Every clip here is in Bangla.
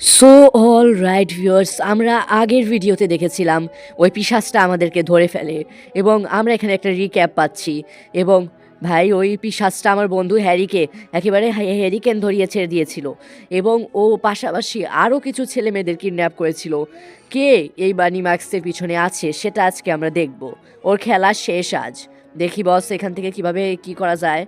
সো অল রাইট ভিউয়ার্স আমরা আগের ভিডিওতে দেখেছিলাম ওই পিশাচটা আমাদেরকে ধরে ফেলে এবং আমরা এখানে একটা রিক্যাপ পাচ্ছি এবং ভাই, ওই পিশাচটা আমার বন্ধু হ্যারিকে একেবারে হ্যাঁ- হ্যারিকেন ধরিয়ে ছেড়ে দিয়েছিল এবং ও পাশাপাশি আরও কিছু ছেলে মেয়েদের কিডন্যাপ করেছিল। কে এই বানি ম্যাক্সের পিছনে আছে সেটা আজকে আমরা দেখব। ওর খেলা শেষ আজ। দেখি বস এখান থেকে কীভাবে কি করা যায়।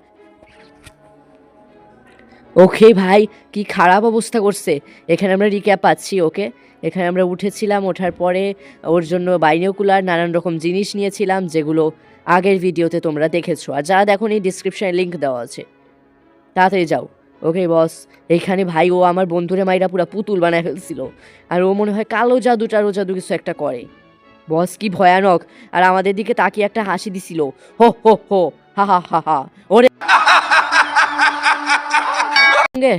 ওকে ভাই, কি খারাপ অবস্থা করছে। এখানে আমরা রিক্যাপ পাচ্ছি ওকে। এখানে আমরা উঠেছিলাম, ওঠার পরে ওর জন্য বাইনোকুলার নানান রকম জিনিস নিয়েছিলাম, যেগুলো আগের ভিডিওতে তোমরা দেখেছ। আর যারা দেখো এই ডিসক্রিপশানে লিঙ্ক দেওয়া আছে। তাড়াতাড়ি যাও। ওকে বস এইখানে ভাই, ও আমার বন্ধুরে মাইরা পুরো পুতুল বানায় ফেলছিল। আর ও মনে হয় কালো জাদু টালো জাদু কিছু একটা করে। বস কি ভয়ানক। আর আমাদের দিকে তাকিয়ে একটা হাসি দিছিল। হো হো হো। হা হা হা হা। ওরে সঙ্গে?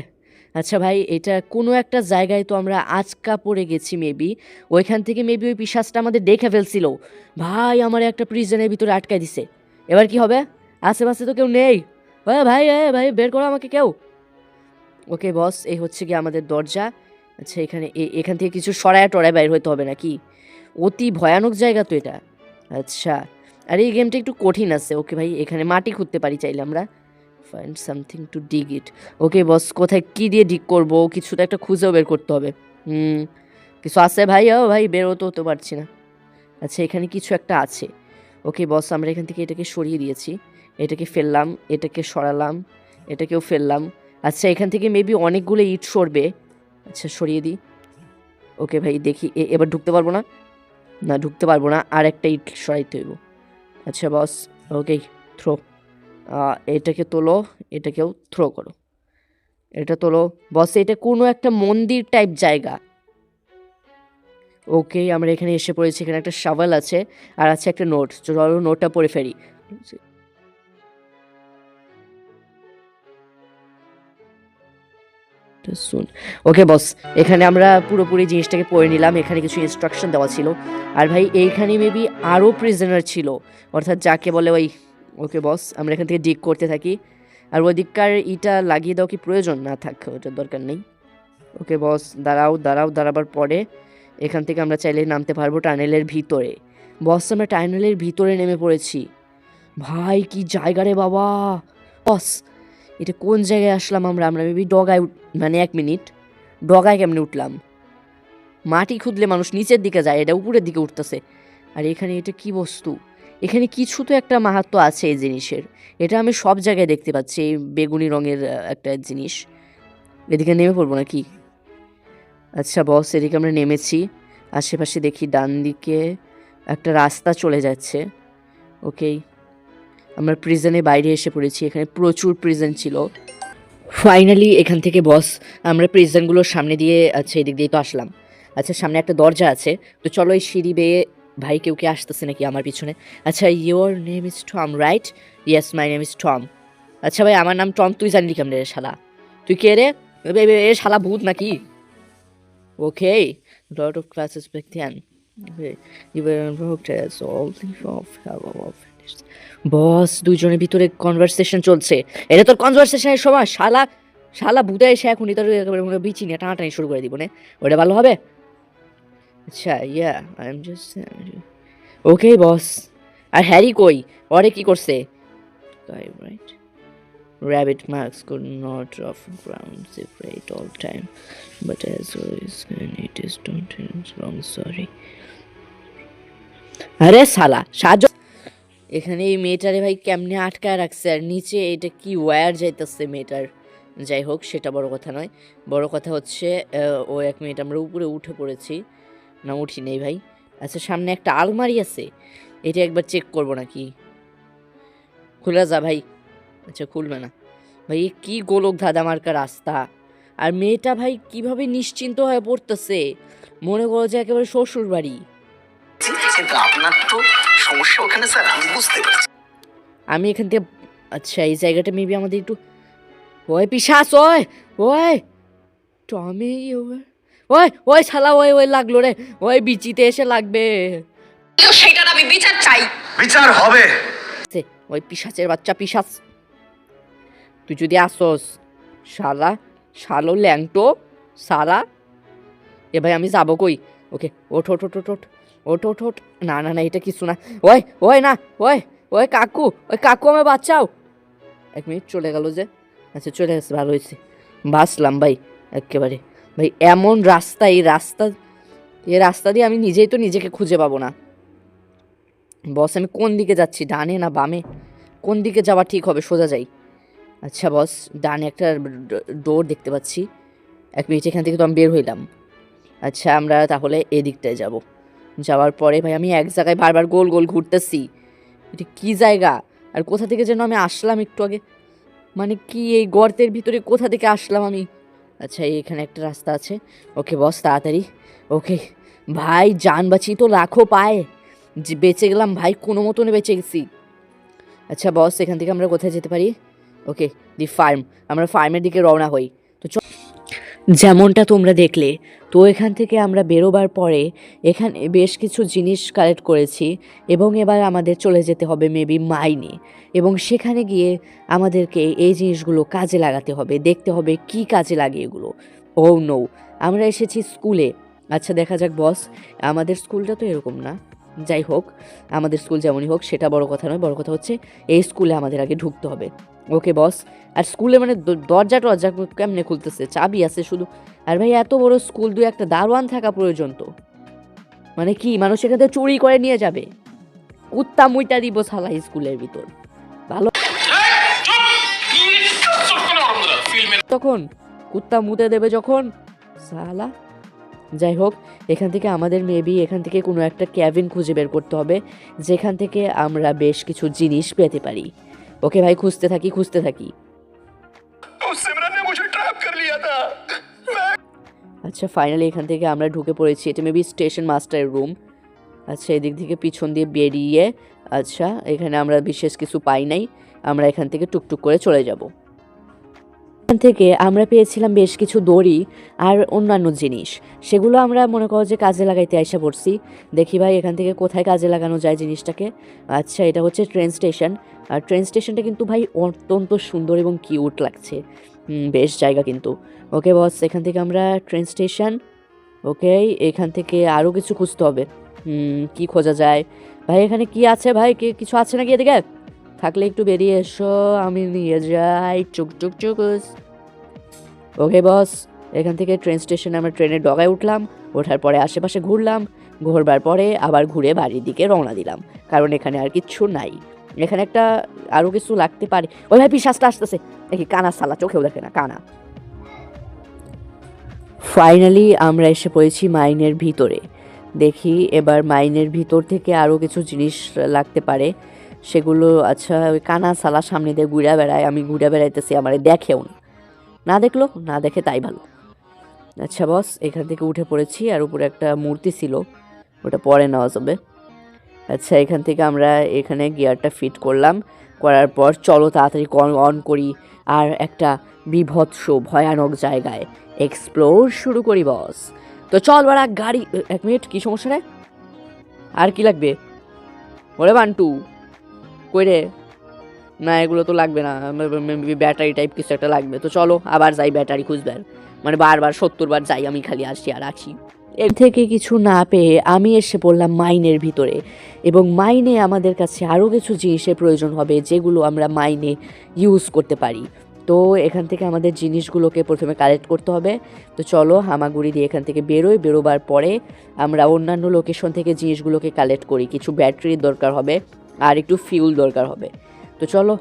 আচ্ছা ভাই, এটা কোনো একটা জায়গায় তো আমরা আচকা পড়ে গেছি মেবি ওইখান থেকে মেবি ওই পিসাসটা আমাদের দেখে ফেলছিল। ভাই, আমার একটা প্রিজনের ভিতরে আটকায় দিছে। এবার কি হবে? আশেপাশে তো কেউ নেই। ভাই, এ ভাই, বের করো আমাকে কেউ। ওকে বস, এই হচ্ছে কি আমাদের দরজা। আচ্ছা এখানে এখান থেকে কিছু সরায়া টরায় বাইর হইতে হবে নাকি? অতি ভয়ানক জায়গা তো এটা। আচ্ছা আর এই গেমটা একটু কঠিন আছে। ওকে ভাই, এখানে মাটি খুঁড়তে পারি চাইলে আমরা। Find something to dig it okay boss কোথায় কি দিয়ে ডিগ করব? কিছু তো একটা খুঁজেও বের করতে হবে। হুম, কিছু আছে ভাই? ও ভাই, বেরোতে হতে পারছি না। আচ্ছা এখানে কিছু একটা আছে। ওকে বস আমরা এখান থেকে এটাকে সরিয়ে দিয়েছি। এটাকে ফেললাম, এটাকে সরালাম, এটাকেও ফেললাম। আচ্ছা এখান থেকে মেবি অনেকগুলো ইট সরবে। আচ্ছা সরিয়ে দিই। ওকে ভাই, দেখি এবার ঢুকতে পারব না? না, ঢুকতে পারব না। আর একটা ইট সরাইতে হইব। আচ্ছা বস ওকে থ্রো এটাকে তোলো, এটাকেও থ্রো করো। এটা তোলো বস এটা কোনো একটা মন্দির টাইপ জায়গা। ওকে আমরা এখানে এসে পড়েছি, এখানে একটা শাওয়াল আছে, আর আছে একটা নোট চলো নোটটা পড়ে ফেরি শুন। ওকে বস এখানে আমরা পুরোপুরি জিনিসটাকে পড়ে নিলাম, এখানে কিছু ইনস্ট্রাকশন দেওয়া ছিল। আর ভাই, এইখানে মেবি আরও প্রিজনার ছিল। অর্থাৎ যাকে বলে ওই ওকে বস, আমরা এখান থেকে ডিগ করতে থাকি। আর ওই দিককার ইটা লাগিয়ে দাও কি প্রয়োজন? না থাক, ওটার দরকার নেই। ওকে বস, দাঁড়াও দাঁড়াও, দাঁড়াবার পরে এখান থেকে আমরা চাইলে নামতে পারব টানেলের ভিতরে। বস, আমরা টানেলের ভিতরে নেমে পড়েছি। ভাই, কি জায়গা রে বাবা! বস, এটা কোন জায়গায় আসলাম আমরা? আমরা মেবি ডগায় মানে এক মিনিট, ডগায় কেমনে উঠলাম? মাটি খুঁদলে মানুষ নিচের দিকে যায়, এটা উপরের দিকে উঠতেছে। আর এখানে এটা কি বস্তু? এখানে কিছু তো একটা মাহাত্ম আছে এই জিনিসের। এটা আমি সব জায়গায় দেখতে পাচ্ছি, এই বেগুনি রঙের একটা জিনিস। এদিকে নেমে পড়ব নাকি? আচ্ছা বস, এদিকে আমরা নেমেছি। আশেপাশে দেখি ডান দিকে একটা রাস্তা চলে যাচ্ছে। ওকেই আমরা প্রিজনে বাইরে এসে পড়েছি, এখানে প্রচুর প্রিজন ছিল। ফাইনালি এখান থেকে বস, আমরা প্রিজনগুলোর সামনে দিয়ে আচ্ছা এদিক দিয়ে তো আসলাম। আচ্ছা সামনে একটা দরজা আছে, তো চলো এই সিঁড়ি বেয়ে ভাই কেউ কি আসতেছে নাকি আমার পিছনে? আচ্ছা your name is Tom right yes my name is Tom আচ্ছা ভাই আমার নাম টম তুই জানলি কেমন রে শালা? তুই কে রে? এ, শালা ভূত নাকি? Okay lot of classes of boss দুজনের ভিতরে কনভারসেশন চলছে। এটা তোর কনভারসেশনের সময়? শালা শালা ভূতা এসে এখনই তোর বিচি নিয়ে টানাটানি শুরু করে দিব না। ওটা ভালো হবে? আচ্ছা yeah I am just okay boss R Harry কই? ওরে কি করছে? Right Rabbit marks could not off ground separate all time, but as always, when it is don't wrong, sorry. আরে শালা সাহায্য এখানে এই মেয়েটারে ভাই কেমনে আটকায় রাখছে? আর নিচে এটা কি ওয়্যার যাইতেছে মেয়েটার? যাই হোক সেটা বড় কথা নয়। বড় কথা হচ্ছে ও এক মিনিট আমরা উপরে উঠে পড়েছি। না উঠি নেই ভাই। আচ্ছা সামনে একটা আলমারি আছে, এটা একবার চেক করব নাকি? খুলে যা ভাই। আচ্ছা খুলবে না। ভাই, কি গোলক ধাঁধা মার্কা রাস্তা। আর মেয়েটা ভাই কীভাবে নিশ্চিন্ত হয়ে পড়তেছে? মনে করো যে একেবারে শ্বশুর বাড়ি আমি এখান থেকে আচ্ছা এই জায়গাটা মেবি আমাদের একটু ওই পিসাস ওই ওই। টমি ওই ওই ওই শালা ওই ওই লাগল রে। ওই বিচিতে এসে লাগবে। সেটার আমি বিচার চাই। বিচার হবে। ওই পিশাচের বাচ্চা পিসাচ তুই যদি আসোস শালা শালো ল্যাংটো সারা। এ ভাই আমি যাব কই? ওকে ওঠ ওঠ ওঠ ওঠ ওঠ। ওঠ ওঠ না না না এটা কিছু না। ওই ওই না ওই ওই কাকু ওই কাকু আমার বাচ্চাও এক মিনিট চলে গেল যে। আচ্ছা চলে গেছে ভালো হয়েছে। বাসলাম ভাই একেবারে। ভাই, এমন রাস্তা, এই রাস্তা এই রাস্তা দিয়ে আমি নিজেই তো নিজেকে খুঁজে পাবো না। বস, আমি কোন দিকে যাচ্ছি, ডানে না বামে? কোন দিকে যাওয়া ঠিক হবে? সোজা যাই। আচ্ছা বস, ডানে একটা ডোর দেখতে পাচ্ছি। এক মিনিট, এখান থেকে তো আমি বের হইলাম। আচ্ছা আমরা তাহলে এদিকটায় যাব। যাওয়ার পরে ভাই, আমি এক জায়গায় বারবার গোল গোল ঘুরতেছি। এটা কী জায়গা? আর কোথা থেকে যেন আমি আসলাম একটু আগে? মানে কি এই গর্তের ভিতরে কোথা থেকে আসলাম আমি? আচ্ছা এখানে একটা রাস্তা আছে। ওকে বস, তাড়াতাড়ি। ওকে, ভাই, যান বাঁচি তো লাখো পায়। যে বেঁচে গেলাম, ভাই, কোনো মতনে বেঁচে গেছি। আচ্ছা বস, এখান থেকে আমরা কোথায় যেতে পারি? Okay, the farm. আমরা ফার্মের দিকে রওনা হই। যেমনটা তোমরা দেখলে, তো এখান থেকে আমরা বেরোবার পরে এখানে বেশ কিছু জিনিস কালেক্ট করেছি এবং এবার আমাদের চলে যেতে হবে মেবি মাইনে এবং সেখানে গিয়ে আমাদেরকে এই জিনিসগুলো কাজে লাগাতে হবে, দেখতে হবে কি কাজে লাগে এগুলো। ও নৌ আমরা এসেছি স্কুলে। আচ্ছা দেখা যাক বস আমাদের স্কুলটা তো এরকম না। যাই হোক, আমাদের স্কুল যেমনই হোক, সেটা বড় কথা নয়, বড় কথা হচ্ছে এই স্কুলে আমাদের আগে ঢুকতে হবে। ওকে বস, আর স্কুলে মানে দরজা টরজা কেমনে খুলতেছে? চাবি আছে শুধু। আর ভাই, এত বড় স্কুল, দুই একটা দারোয়ান থাকা প্রয়োজন তো। মানে কি, মানুষ এখান থেকে চুরি করে নিয়ে যাবে? কুত্তা মুইটা দিব সালা স্কুলের ভিতর। ভালো তখন কুত্তা মুতে দেবে যখন? সালা যাই হোক, এখান থেকে আমাদের মেবি এখান থেকে কোনো একটা ক্যাবিন খুঁজে বের করতে হবে, যেখান থেকে আমরা বেশ কিছু জিনিস পেতে পারি। ওকে ভাই খুঁজতে থাকি খুঁজতে থাকি। আচ্ছা ফাইনালি এখান থেকে আমরা ঢুকে পড়েছি। এটা মেবি স্টেশন মাস্টারের রুম আচ্ছা এদিক থেকে পিছন দিয়ে বেরিয়ে আচ্ছা এখানে আমরা বিশেষ কিছু পাই নাই। আমরা এখান থেকে টুকটুক করে চলে যাব। থেকে আমরা পেয়েছিলাম বেশ কিছু দড়ি আর অন্যান্য জিনিস। সেগুলো আমরা মনে করো যে কাজে লাগাইতে আইসা পড়ছি। দেখি ভাই এখান থেকে কোথায় কাজে লাগানো যায় জিনিসটাকে। আচ্ছা এটা হচ্ছে ট্রেন স্টেশন আর ট্রেন স্টেশনটা কিন্তু ভাই অত্যন্ত সুন্দর এবং কিউট লাগছে। বেশ জায়গা কিন্তু। ওকে বস এখান থেকে আমরা ট্রেন স্টেশন ওকে এখান থেকে আরও কিছু খুঁজতে হবে। কি খোঁজা যায়? ভাই, এখানে কি আছে ভাই? কি, কিছু আছে নাকি এদিকে? থাকলে একটু বেরিয়ে এসো, আমি নিয়ে যাই। চুক চুক চুক ওকে বস, এখান থেকে ট্রেন স্টেশনে আমরা ট্রেনের ডগায় উঠলাম, ওঠার পরে আশেপাশে ঘুরলাম, ঘোরবার পরে আবার ঘুরে বাড়ির দিকে রওনা দিলাম, কারণ এখানে আর কিচ্ছু নাই। এখানে একটা আরও কিছু লাগতে পারে। ওই ভাই পিসাসটা আসতেছে। দেখি, কানা সালা, চোখেও দেখে না, কানা। ফাইনালি আমরা এসে পড়েছি মাইনের ভিতরে। দেখি, এবার মাইনের ভিতর থেকে আরও কিছু জিনিস লাগতে পারে। সেগুলো আচ্ছা ওই কানা সালা সামনে দিয়ে ঘুরে বেড়ায়, আমি ঘুরে বেড়াইতেছি, আমার দেখেও না। না দেখল, না দেখে তাই ভালো। আচ্ছা বস, এখান থেকে উঠে পড়েছি, আর উপরে একটা মূর্তি ছিল, ওটা পরে নেওয়া যাবে। আচ্ছা এখান থেকে আমরা এখানে গিয়ারটা ফিট করলাম, করার পর চলো তাড়াতাড়ি অন করি, আর একটা বিভৎস, ভয়ানক জায়গায় এক্সপ্লোর শুরু করি বস। তো চল বাড়া, গাড়ি এক মিনিট, কী সমস্যা রে? আর কি লাগবে? ওরে বান্টু। কই রে না, এগুলো তো লাগবে না ব্যাটারি টাইপ কিছু একটা লাগবে। তো চলো, আবার যাই ব্যাটারি খুঁজবার। মানে বারবার সত্তর বার যাই আমি খালি আসি আর আসি এর থেকে কিছু না পেয়ে আমি এসে পড়লাম মাইনের ভিতরে। এবং মাইনে আমাদের কাছে আরও কিছু জিনিসের প্রয়োজন হবে, যেগুলো আমরা মাইনে ইউজ করতে পারি। তো এখান থেকে আমাদের জিনিসগুলোকে প্রথমে কালেক্ট করতে হবে। তো চলো, হামাগুড়ি দিয়ে এখান থেকে বেরোই। বেরোবার পরে আমরা অন্যান্য লোকেশন থেকে জিনিসগুলোকে কালেক্ট করি। কিছু ব্যাটারির দরকার হবে। আর একটু ফিউল দরকার হবে। তো চলো,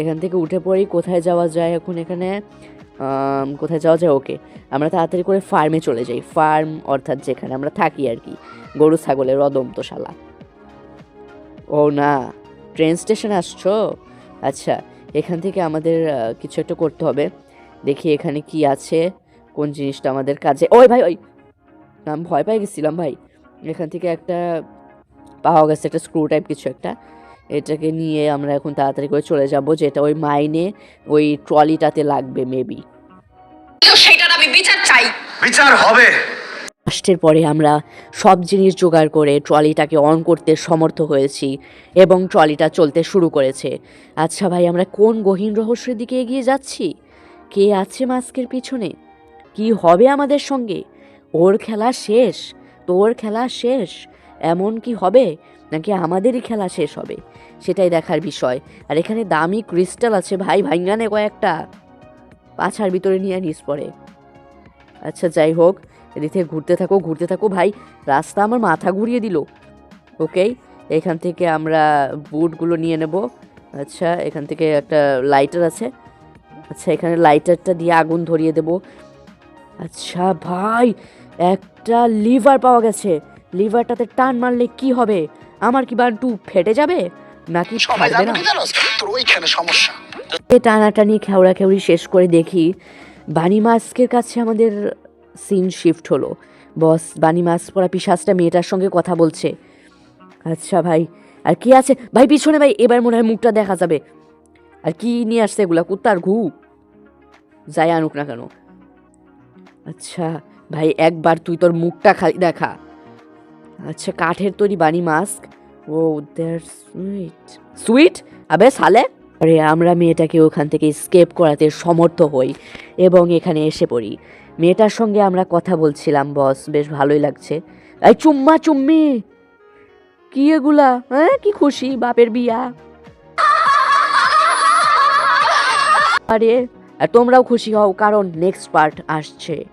এখান থেকে উঠে পড়ি, কোথায় যাওয়া যায় এখন এখানে? কোথায় যাওয়া যায়? ওকে আমরা তাড়াতাড়ি করে ফার্মে চলে যাই। ফার্ম অর্থাৎ যেখানে আমরা থাকি আর কি। গরু, ছাগলের তো ও না ট্রেন স্টেশন আসছো? আচ্ছা এখান থেকে আমাদের কিছু একটা করতে হবে। দেখি এখানে কি আছে, কোন জিনিসটা আমাদের কাজে। ওই ভাই, ওই! আমি ভয় পাই গেছিলাম ভাই। এখান থেকে একটা পাওয়া গেছে, একটা স্ক্রু টাইপ কিছু একটা। এটাকে নিয়ে আমরা এখন তাড়াতাড়ি করে চলে যাব যেটা ওই মাইনে ওই ট্রলিটাতে লাগবে মেবি সেটার আমি বিচার চাই। বিচার হবে। কষ্টের পরে আমরা সব জিনিস জোগাড় করে ট্রলিটাকে অন করতে সমর্থ হয়েছি এবং ট্রলিটা চলতে শুরু করেছে। আচ্ছা ভাই আমরা কোন গহীন রহস্যের দিকে এগিয়ে যাচ্ছি? কে আছে মাস্কের পিছনে? কি হবে আমাদের সঙ্গে? ওর খেলা শেষ তোর খেলা শেষ এমন কি হবে? নাকি আমাদেরই খেলা শেষ হবে? সেটাই দেখার বিষয়। আর এখানে দামি ক্রিস্টাল আছে ভাই ভাইঙ্গানে কয়েকটা। পাছার ভিতরে নিয়ে নিস পরে। আচ্ছা যাই হোক, এদিক ঘুরতে থাকো ঘুরতে থাকো ভাই। রাস্তা আমার মাথা ঘুরিয়ে দিল। ওকে, এখান থেকে আমরা বুটগুলো নিয়ে নেব। আচ্ছা এখান থেকে একটা লাইটার আছে। আচ্ছা এখানে লাইটারটা দিয়ে আগুন ধরিয়ে দেব। আচ্ছা ভাই, একটা লিভার পাওয়া গেছে। লিভারটাতে টান মারলে কি হবে? আমার কি বান্টু ফেটে যাবে? নাকি ফাটবে না? কি তোর ওইখানে সমস্যা। এ টানাটানি খেওড়া খেউড়ি শেষ করে দেখি বানি মাস্কের কাছে আমাদের সিন শিফট হলো। বস বানি মাস্ক পরা পিসাসটা মেয়েটার সঙ্গে কথা বলছে। আচ্ছা ভাই আর কি আছে? ভাই পিছনে ভাই এবার মনে হয় মুখটা দেখা যাবে। আর কি নিয়ে আসছে এগুলা? কুত্তার ঘু। যাই আনুক না কেন। আচ্ছা ভাই একবার তুই তোর মুখটা খালি দেখা। আচ্ছা কাঠের তৈরি বানি মাস্ক। ও দ্যাট সুইট সুইট আবে সালে? আরে, আমরা মেয়েটাকে ওখান থেকে স্কেপ করাতে সমর্থ হই এবং এখানে এসে পড়ি। মেয়েটার সঙ্গে আমরা কথা বলছিলাম বস বেশ ভালোই লাগছে। এই চুম্মা, চুম্মি! কি এগুলা? হ্যাঁ কি খুশি, বাপের বিয়া। আরে, আর তোমরাও খুশি হও, কারণ নেক্সট পার্ট আসছে।